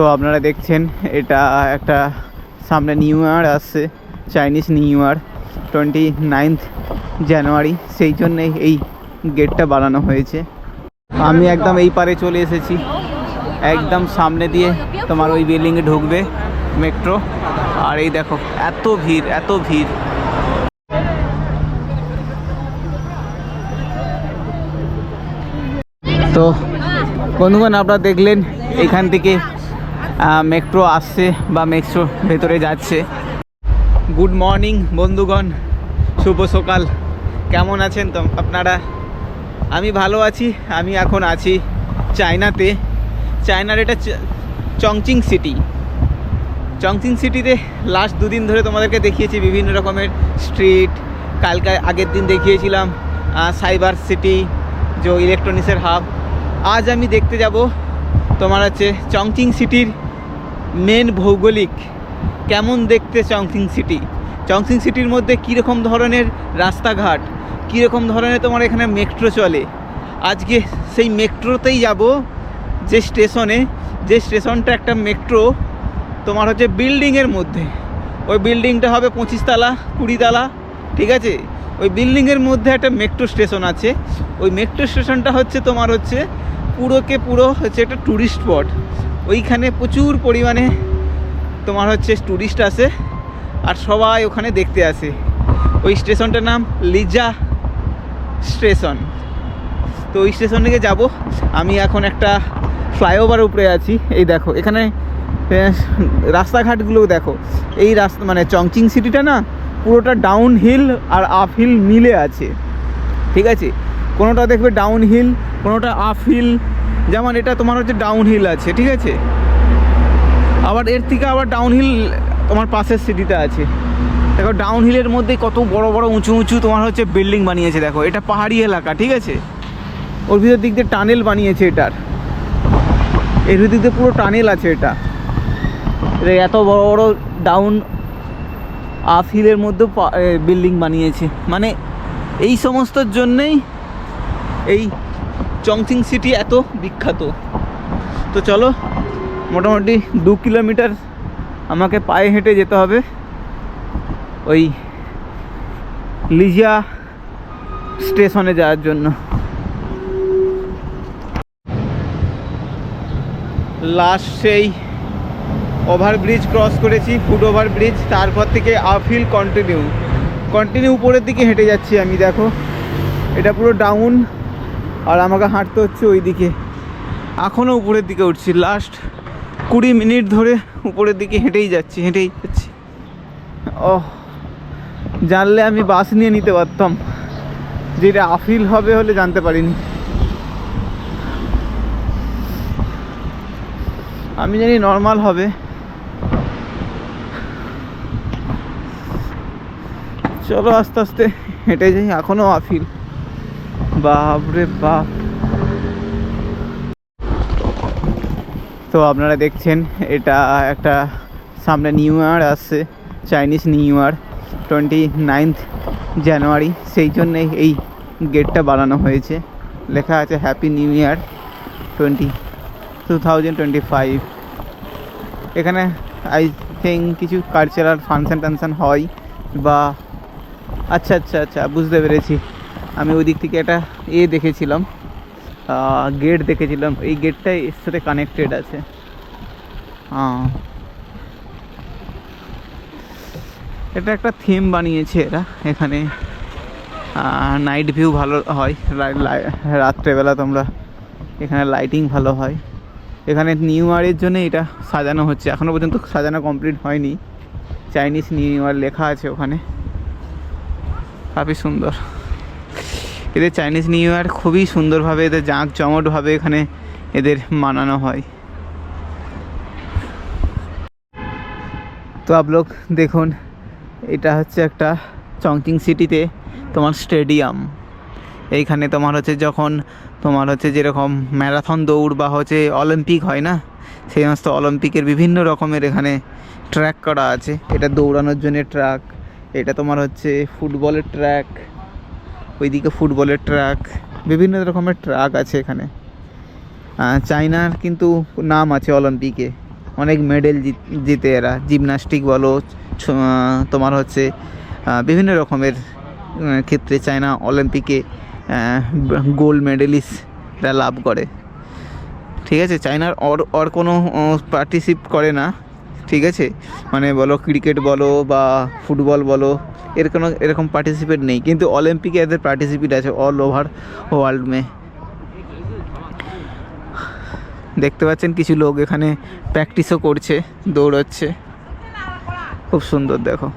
তো আপনারা দেখছেন, এটা একটা সামনে নিউ ইয়ার আসছে Chinese new year twenty ninth January সেই জন্যে এই গেটটা বানানো হয়েছে। আমি একদম এই পারে চলে এসেছি। একদম সামনে দিয়ে তোমার ওই বিল্ডিংয়ে ঢুকবে মেট্রো আর এই দেখো, এত ভিড় এত ভিড়। তো বন্ধুগণ, আপনারা দেখলেন, এখান থেকে মেট্রো আসছে বা মেট্রো ভেতরে যাচ্ছে। গুড মর্নিং বন্ধুগণ। শুভ সকাল। কেমন আছেন তো আপনারা? আমি ভালো আছি, আমি এখন আছি চায়নাতে। চায়নার এটা চংচিং সিটি। চংচিং সিটিতে লাস্ট দুদিন ধরে তোমাদেরকে দেখিয়েছি বিভিন্ন রকমের স্ট্রিট কালকে আগের দিন দেখিয়েছিলাম সাইবার সিটি যে ইলেকট্রনিক্সের হাব আজ আমি দেখতে যাব তোমার হচ্ছে চংচিং সিটির মেন ভৌগোলিক কেমন দেখতে চংচিং সিটি? চংচিং সিটির মধ্যে কীরকম ধরনের রাস্তাঘাট? কীরকম ধরনের তোমার এখানে মেট্রো চলে? আজকে সেই মেট্রোতেই যাব যে স্টেশনে। যে স্টেশনটা একটা মেট্রো, তোমার হচ্ছে বিল্ডিংয়ের মধ্যে। ওই বিল্ডিংটা হবে পঁচিশ তালা কুড়ি তালা ঠিক আছে? ওই বিল্ডিংয়ের মধ্যে একটা মেট্রো স্টেশন আছে। ওই মেট্রো স্টেশনটা হচ্ছে তোমার হচ্ছে পুরোকে পুরো হচ্ছে একটা ট্যুরিস্ট স্পট ওইখানে প্রচুর পরিমাণে তোমার হচ্ছে ট্যুরিস্ট আসে আর সবাই ওখানে দেখতে আসে। ওই স্টেশনটার নাম লিজা স্টেশন। তো ওই স্টেশন থেকে যাব। আমি এখন একটা ফ্লাইওভার উপরে আছি। এই দেখো এখানে আহ, রাস্তাঘাটগুলো দেখো। এই রাস্তা মানে চংচিং সিটিটা না পুরোটা ডাউন হিল আর আপ হিল মিলে আছে। ঠিক আছে? কোনোটা দেখবে ডাউন হিল কোনোটা আপ হিল যেমন এটা তোমার হচ্ছে ডাউন হিল আছে, ঠিক আছে? আবার এর থেকে আবার ডাউন হিল তোমার পাশের সিটিতে আছে। দেখো ডাউন হিলের মধ্যে কত বড় বড় উঁচু উঁচু তোমার হচ্ছে বিল্ডিং বানিয়েছে, দেখো। এটা পাহাড়ি এলাকা, ঠিক আছে? ওর ভিতর দিক দিয়ে টানেল বানিয়েছে এটার। এর ভিতর দিয়ে পুরো টানেল আছে এটা। এত বড় বড় ডাউন আপ হিলের মধ্যে বিল্ডিং বানিয়েছে। মানে এই সমস্তর জন্যেই এই চংচিং সিটি এত বিখ্যাত। তো চলো, মোটামুটি দু কিলোমিটার আমাকে পায়ে হেঁটে যেতে হবে। ওই লিজিয়া স্টেশনে যাওয়ার জন্য। লাস্ট সেই ওভারব্রিজ ক্রস করেছি ফুট ওভারব্রিজ, তারপর থেকে আফিল কন্টিনিউ। কন্টিনিউ উপরের দিকে হেঁটে যাচ্ছি আমি, দেখো। এটা পুরো ডাউন আর আমাকে হাঁটতে হচ্ছে ওই দিকে এখনও উপরের দিকে উঠছি। লাস্ট কুড়ি মিনিট ধরে উপরের দিকে হেঁটেই যাচ্ছি হেঁটেই যাচ্ছি। ও জানলে আমি বাস নিয়ে নিতে পারতাম। যেটা আফিল হবে হলে জানতে পারিনি। আমি জানি নর্মাল হবে। চলো আস্তে আস্তে হেঁটে যাই এখনও আফিল। বাপরে বাপ। তো আপনারা দেখছেন, এটা একটা সামনে নিউ ইয়ার আসছে, Chinese new year twenty ninth January সেই জন্যে এই গেটটা বানানো হয়েছে। লেখা আছে happy new year twenty two thousand twenty five এখানে আই থিঙ্ক কিছু কালচারাল ফাংশন টাংশন হয় বা আচ্ছা আচ্ছা আচ্ছা বুঝতে পেরেছি। আমি ওই দিক থেকে একটা এ দেখেছিলাম গেট দেখেছিলাম। এই গেটটা এর সাথে কানেক্টেড আছে। হ্যাঁ এটা একটা থিম বানিয়েছে এরা এখানে। নাইট ভিউ ভালো হয়। রাত্রেবেলা তোমরা এখানে লাইটিং ভালো হয়। এখানে নিউ ইয়ারের জন্য এটা সাজানো হচ্ছে। এখনও পর্যন্ত সাজানো কমপ্লিট হয়নি। চাইনিজ নিউ ইয়ার লেখা আছে ওখানে। খুবই সুন্দর। এদের চাইনিজ নিউ ইয়ার খুবই সুন্দরভাবে এদের জাঁক জমটভাবে এখানে এদের মানানো হয়। তো আপলোক, দেখুন, এটা হচ্ছে একটা চংচিং সিটিতে তোমার স্টেডিয়াম এইখানে তোমার হচ্ছে যখন তোমার হচ্ছে যেরকম ম্যারাথন দৌড় বা হচ্ছে অলিম্পিক হয় না, সেই সমস্ত অলিম্পিকের বিভিন্ন রকমের এখানে ট্র্যাক করা আছে। এটা দৌড়ানোর জন্য ট্র্যাক এটা তোমার হচ্ছে ফুটবলের ট্র্যাক ওইদিকে ফুটবলের ট্র্যাক বিভিন্ন রকমের ট্রাক আছে এখানে। চায়নার কিন্তু নাম আছে অলিম্পিকে। অনেক মেডেল জিতে এরা। জিমনাস্টিক বলো তোমার হচ্ছে বিভিন্ন রকমের ক্ষেত্রে চায়না অলিম্পিকে গোল্ড মেডেলিস্টরা লাভ করে। ঠিক আছে? চায়নার অর অর কোনো পার্টিসিপ করে না। ঠিক আছে? মানে বলো, ক্রিকেট বলো বা ফুটবল বলো এর কোনো এরকম পার্টিসিপেট নেই। কিন্তু অলিম্পিকে এদের পার্টিসিপেট আছে অল ওভার ওয়ার্ল্ড মে। দেখতে পাচ্ছেন কিছু লোক এখানে প্র্যাকটিসও করছে, দৌড়চ্ছে। খুব সুন্দর, দেখো।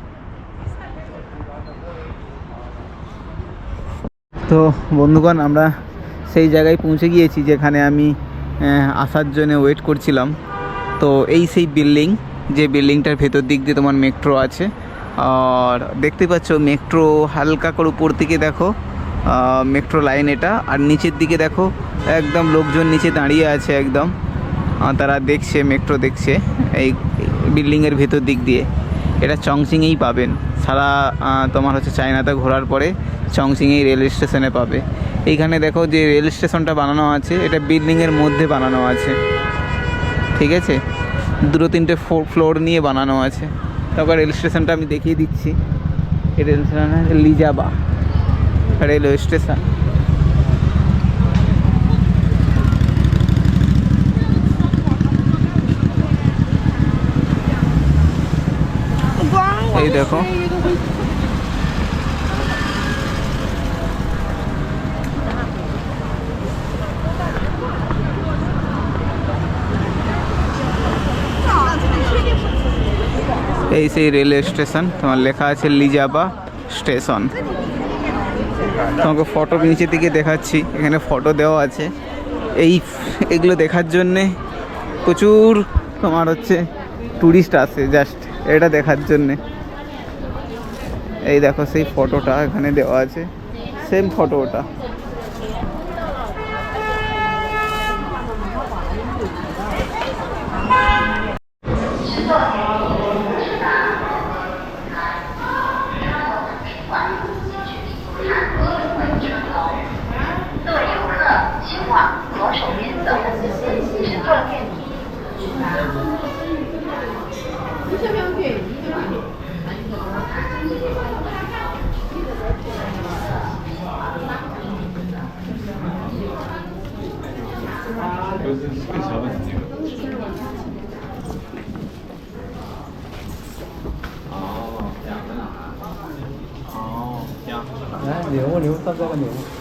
তো বন্ধুগণ, আমরা সেই জায়গায় পৌঁছে গিয়েছি যেখানে আমি আসার জন্য ওয়েট করছিলাম। তো এই সেই বিল্ডিং যে বিল্ডিংটার ভেতর দিক দিয়ে তোমার মেট্রো আছে আর দেখতে পাচ্ছ মেট্রো হালকা করে উপর দিকে দেখো মেট্রো লাইন এটা। আর নিচের দিকে দেখো, একদম লোকজন নিচে দাঁড়িয়ে আছে একদম। তারা দেখছে মেট্রো দেখছে, এই বিল্ডিংয়ের ভেতর দিক দিয়ে। এটা চংচিংয়েই পাবেন। সারা তোমার হচ্ছে চায়নাতে ঘোরার পরে চংচিংয়েই রেল স্টেশনে পাবে। এইখানে দেখো যে রেল স্টেশনটা বানানো আছে, এটা বিল্ডিংয়ের মধ্যে বানানো আছে। ঠিক আছে? দুটো তিনটে ফ্লোর নিয়ে বানানো আছে। তারপর রেল স্টেশনটা আমি দেখিয়ে দিচ্ছি। এই রেল স্টেশন লিজাবা রেলওয়ে স্টেশন। এই দেখো। এই সেই রেলওয়ে স্টেশন তোমার লেখা আছে লিজাবা স্টেশন তোমাকে ফটো নিচে দিকে দেখাচ্ছি, এখানে ফটো দেওয়া আছে। এই, এগুলো দেখার জন্যে প্রচুর তোমার হচ্ছে ট্যুরিস্ট আসে জাস্ট এটা দেখার জন্যে। এই দেখো সেই ফটোটা এখানে দেওয়া আছে সেম ফটো ওটা। 前往左手边的自电梯。哦，两个呢？哦，行。来礼物，礼物到这个礼物。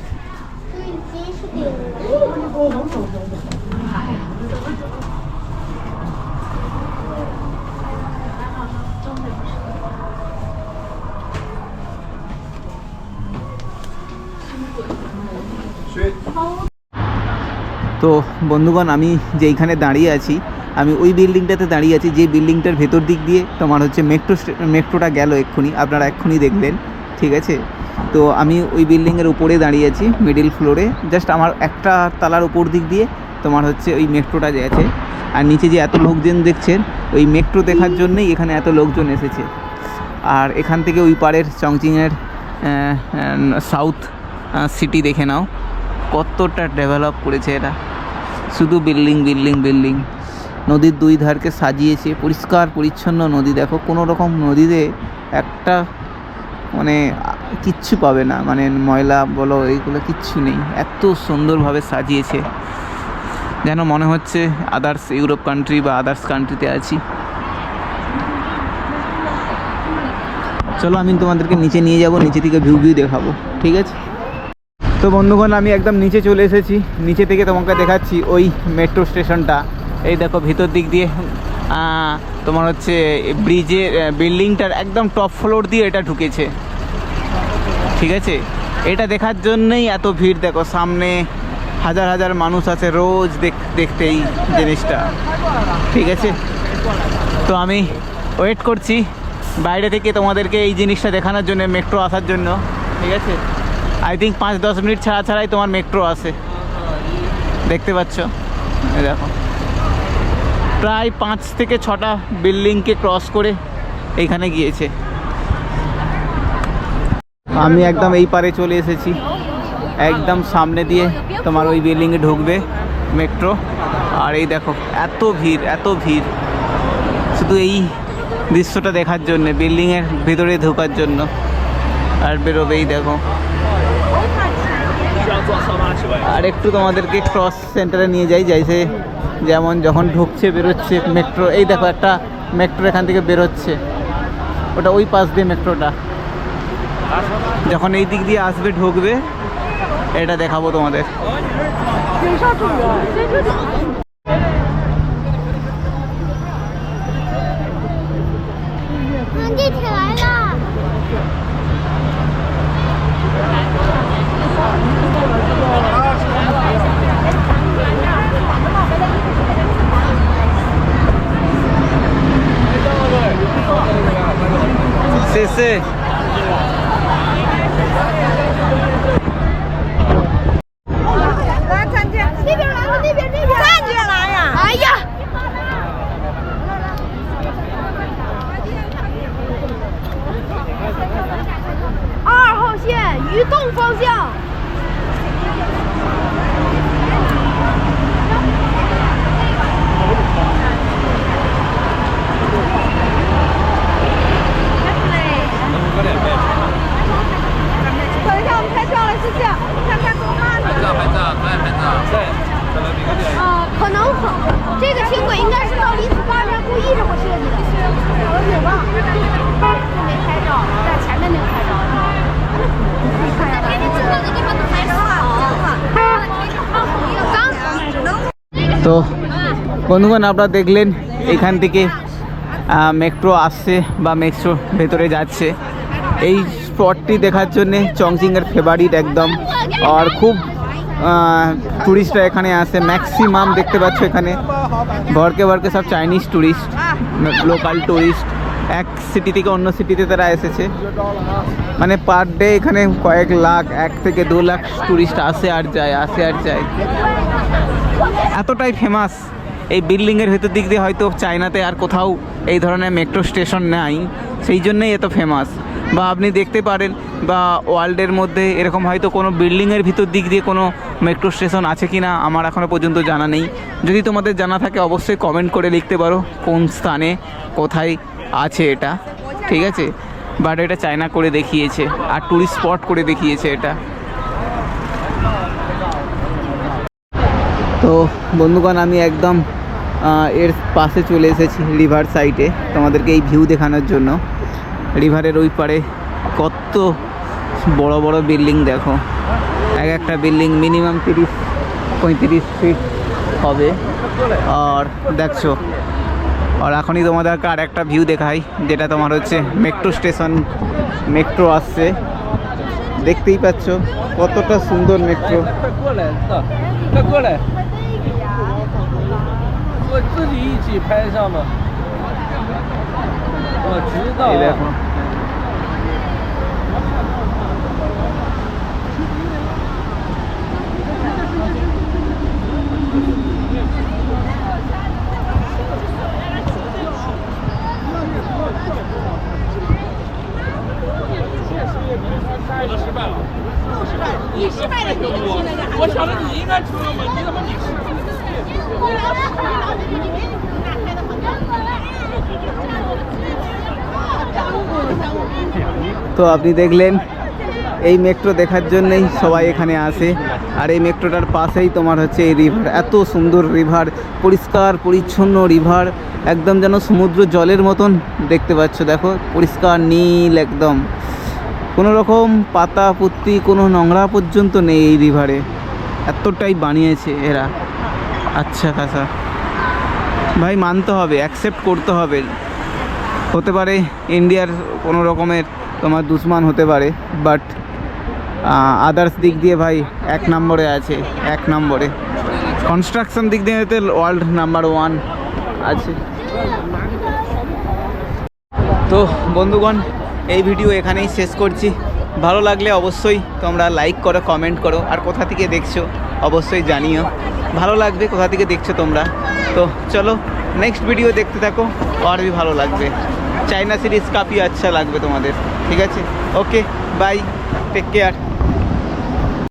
তো বন্ধুগণ, আমি যেইখানে দাঁড়িয়ে আছি, আমি ওই বিল্ডিংটাতে দাঁড়িয়ে আছি, যে বিল্ডিংটার ভেতর দিক দিয়ে তোমার হচ্ছে মেট্রো মেট্রোটা গেল এক্ষুনি। আপনারা এক্ষুনি দেখলেন ঠিক আছে? তো আমি ওই বিল্ডিংয়ের উপরে দাঁড়িয়ে আছি মিডিল ফ্লোরে জাস্ট আমার একটা তালার উপর দিক দিয়ে তোমার হচ্ছে ওই মেট্রোটা যে আছে আর নিচে যে এত লোকজন দেখছেন, ওই মেট্রো দেখার জন্যই এখানে এত লোকজন এসেছে। আর এখান থেকে ওই পাড়ের চংচিংয়ের সাউথ সিটি দেখে নাও। কতটা ডেভেলপ করেছে এটা শুধু বিল্ডিং বিল্ডিং বিল্ডিং। নদীর দুই ধারকে সাজিয়েছে। পরিষ্কার, পরিচ্ছন্ন নদী। দেখো, কোনো রকম নদীতে একটা মানে কিচ্ছু পাবে না। মানে ময়লা বলো, এইগুলো কিচ্ছু নেই। এত সুন্দরভাবে সাজিয়েছে। যেন মনে হচ্ছে আদার্স ইউরোপ কান্ট্রি বা আদার্স কান্ট্রিতে আছি। চলো, আমি তোমাদেরকে নিচে নিয়ে যাব, নিচে থেকে ভিউ ভিউ দেখাবো। ঠিক আছে? তো বন্ধুগণ, আমি একদম নিচে চলে এসেছি। নিচে থেকে তোমাকে দেখাচ্ছি ওই মেট্রো স্টেশনটা এই দেখো, ভিতর দিক দিয়ে তোমার হচ্ছে ব্রিজের বিল্ডিংটার একদম টপ ফ্লোর দিয়ে এটা ঢুকেছে। ঠিক আছে? এটা দেখার জন্যই এত ভিড়। দেখো, সামনে হাজার হাজার মানুষ আছে রোজ দেখতে এই জিনিসটা। ঠিক আছে? তো আমি ওয়েট করছি বাইরে থেকে তোমাদেরকে এই জিনিসটা দেখানোর জন্য মেট্রো আসার জন্য। ঠিক আছে? আই থিঙ্ক পাঁচ দশ মিনিট ছাড়া ছাড়াই তোমার মেট্রো আসে। দেখতে পাচ্ছ? দেখো। প্রায় পাঁচ থেকে ছটা বিল্ডিংকে ক্রস করে এইখানে গিয়েছে। আমি একদম এই পারে চলে এসেছি। একদম সামনে দিয়ে তোমার ওই বিল্ডিংয়ে ঢুকবে মেট্রো আর এই দেখো, এত ভিড় এত ভিড়। শুধু এই দৃশ্যটা দেখার জন্য বিল্ডিংয়ের ভিতরে ঢোকার জন্য। আর বেরোবে এই দেখো। আর একটু তোমাদেরকে ক্রস সেন্টারে নিয়ে যাই যাইছে যেমন যখন ঢুকছে, বেরোচ্ছে মেট্রো এই দেখো, একটা মেট্রো এখান থেকে বেরোচ্ছে। ওটা ওই পাশ দিয়ে মেট্রোটা যখন এই দিক দিয়ে আসবে ঢুকবে এটা দেখাবো তোমাদের। 嗯，看看多慢呢。呃，可能很，这个轻轨应该是到离子坝这儿故意这么设计的。我有吧？没拍照，在前面那个拍照。给你知道的地方都拍照了。刚能 তো বন্ধুগণ আপনারা দেখলেন এখান থেকে মেট্রো আসছে বা মেট্রো ভেতরে যাচ্ছে এই স্পটটি দেখার জন্যে চংচিংয়ের ফেভারিট একদম আর খুব ট্যুরিস্টরা এখানে আসে। ম্যাক্সিমাম দেখতে পাচ্ছ এখানে। ভরকে ভরকে সব চাইনিজ ট্যুরিস্ট লোকাল ট্যুরিস্ট এক সিটি থেকে অন্য সিটিতে তারা এসেছে। মানে পার ডে এখানে কয়েক লাখ, এক থেকে দু লাখ ট্যুরিস্ট আসে আর যায়, আসে আর যায়। এতটাই ফেমাস এই বিল্ডিংয়ের ভেতর দিক দিয়ে হয়তো চায়নাতে আর কোথাও এই ধরনের মেট্রো স্টেশন নাই। সেই জন্যই এত ফেমাস বা আপনি দেখতে পারেন বা ওয়ার্ল্ডের মধ্যে এরকম হয়তো কোনো বিল্ডিংয়ের ভিতর দিক দিয়ে কোনো মেট্রো স্টেশন আছে কি না আমার এখনও পর্যন্ত জানা নেই। যদি তোমাদের জানা থাকে অবশ্যই কমেন্ট করে লিখতে পারো কোন স্থানে কোথায় আছে এটা, ঠিক আছে? বাট এটা চায়না করে দেখিয়েছে আর ট্যুরিস্ট স্পট করে দেখিয়েছে এটা। তো বন্ধুগণ, আমি একদম এর পাশে চলে এসেছি রিভার সাইডে তোমাদেরকে এই ভিউ দেখানোর জন্য। রিভারের ওই পারে কত বড় বড় বিল্ডিং দেখো। এক একটা বিল্ডিং মিনিমাম তিরিশ, পঁয়ত্রিশ ফিট হবে। আর দেখছ, আর এখনই তোমাদেরকে আর একটা ভিউ দেখাই, যেটা তোমার হচ্ছে মেট্রো স্টেশন মেট্রো আসছে। দেখতেই পাচ্ছ কতটা সুন্দর মেট্রো দেখো। তো আপনি দেখলেন, এই মেট্রো দেখার জন্যই সবাই এখানে আসে। আর এই মেট্রোটার পাশেই তোমার হচ্ছে এই রিভার এত সুন্দর রিভার পরিষ্কার, পরিচ্ছন্ন রিভার একদম যেন সমুদ্র জলের মতন দেখতে পাচ্ছ। দেখো, পরিষ্কার নীল একদম। কোনো রকম পাতা পুত্তি কোনো নোংরা পর্যন্ত নেই এই রিভারে এতটাই বানিয়েছে এরা। আচ্ছা খাসা ভাই, মানতে হবে অ্যাকসেপ্ট করতে হবে। হতে পারে ইন্ডিয়ার কোনো রকমের তোমার দুশ্মান হতে পারে বাট আদার্স দিক দিয়ে ভাই এক নম্বরে আছে, এক নম্বরে। কনস্ট্রাকশন দিক দিয়ে ওয়ার্ল্ড নাম্বার ওয়ান আছে। তো বন্ধুগণ, এই ভিডিও এখানেই শেষ করছি। ভালো লাগলে অবশ্যই তোমরা লাইক করো কমেন্ট করো, আর কোথা থেকে দেখছ অবশ্যই জানিও। ভালো লাগবে কোথা থেকে দেখছ তোমরা। তো চলো নেক্সট ভিডিও দেখতে থাকো আর ভালো লাগবে। চাইনা সিরিজ কাপি আচ্ছা লাগবে তোমাদের। ঠিক আছে? Okay bye take care